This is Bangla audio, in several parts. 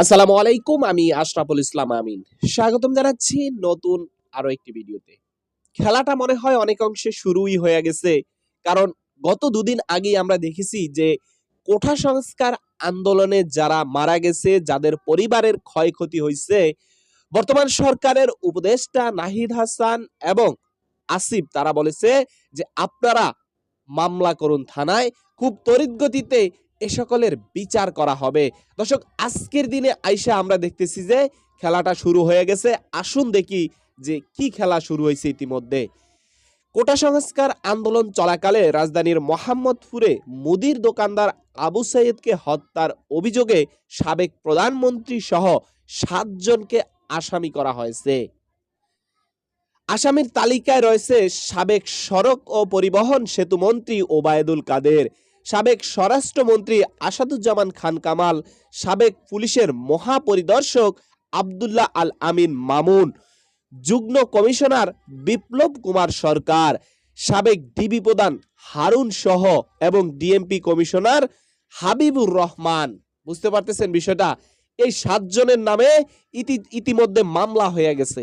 আসসালামু আলাইকুম, আমি আশরাফুল ইসলাম আমিন। স্বাগতম জানাচ্ছি নতুন আরও একটি ভিডিওতে। খেলাটা মনে হয় অনেক অংশে শুরুই হয়ে গেছে, কারণ গত দুদিন আগেই আমরা দেখেছি যে কোঠা সংস্কার আন্দোলনে যারা মারা গেছে, যাদের পরিবারের ক্ষয়ক্ষতি হয়েছে, বর্তমান সরকারের উপদেষ্টা নাহিদ হাসান এবং আসিফ, তারা বলেছে যে আপনারা মামলা করুন থানায়, খুব তড়িৎগতিতে এ সকলের বিচার করা হবে। দর্শক, আজকের দিনে আইসা আমরা দেখতেছি যে খেলাটা শুরু হয়ে গেছে। আসুন দেখি যে কি খেলা শুরু হয়েছে ইতিমধ্যে। কোটা সংস্কার আন্দোলন চলাকালে রাজধানীর মোহাম্মদপুরে মুদির দোকানদার আবু সাইদকে হত্যার অভিযোগে সাবেক প্রধানমন্ত্রী সহ সাতজনকে আসামি করা হয়েছে। আসামির তালিকায় রয়েছে সাবেক সড়ক ও পরিবহন সেতুমন্ত্রী ওবায়দুল কাদের। সাবেক স্বরাষ্ট্রমন্ত্রী আসাদুজ্জামান খান কামাল, সাবেক পুলিশের মহাপরিদর্শক আবদুল্লাহ আল আমিন মামুন, যুগ্ম কমিশনার বিপ্লব কুমার সরকার, সাবেক ডিবি প্রধান হারুন সহ এবং ডিএমপি কমিশনার হাবিবুর রহমান। বুঝতে পারতেছেন বিষয়টা? এই সাতজনের নামে ইতি ইতিমধ্যে মামলা হয়ে গেছে।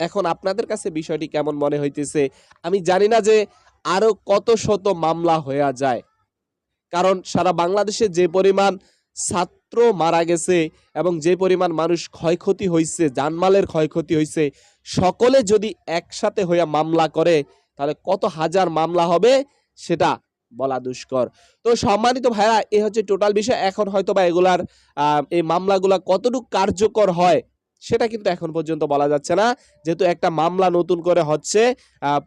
এখন আপনাদের কাছে বিষয়টি কেমন মনে হইতেছে? আমি জানি না যে আরও কত শত মামলা হয়ে যায়। কারণ সারা বাংলাদেশে যে পরিমাণ ছাত্র মারা গেছে এবং যে পরিমাণ মানুষ ক্ষয়ক্ষতি হয়েছে জানমালের ক্ষয়ক্ষতি হয়েছে সকলে যদি একসাথে হইয়া মামলা করে, তাহলে কত হাজার মামলা হবে সেটা বলা দুষ্কর। তো সম্মানিত ভাইরা, এ হচ্ছে টোটাল বিষয়। এখন হয়তো বা এগুলার এই মামলাগুলা কতটুকু কার্যকর হয়, সেটা কিন্তু এখন পর্যন্ত বলা যাচ্ছে না। যেহেতু একটা মামলা নতুন করে হচ্ছে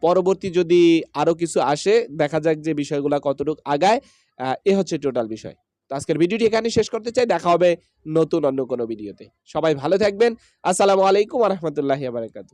পরবর্তী যদি আরও কিছু আসে, দেখা যাক যে বিষয়গুলো কতটুকু আগায়। এ হচ্ছে টোটাল বিষয়। তো আজকের ভিডিওটি এখানে শেষ করতে চাই। দেখা হবে নতুন অন্য কোনো ভিডিওতে। সবাই ভালো থাকবেন। আসসালামু আলাইকুম রহমতুল্লাহ বারাকাতু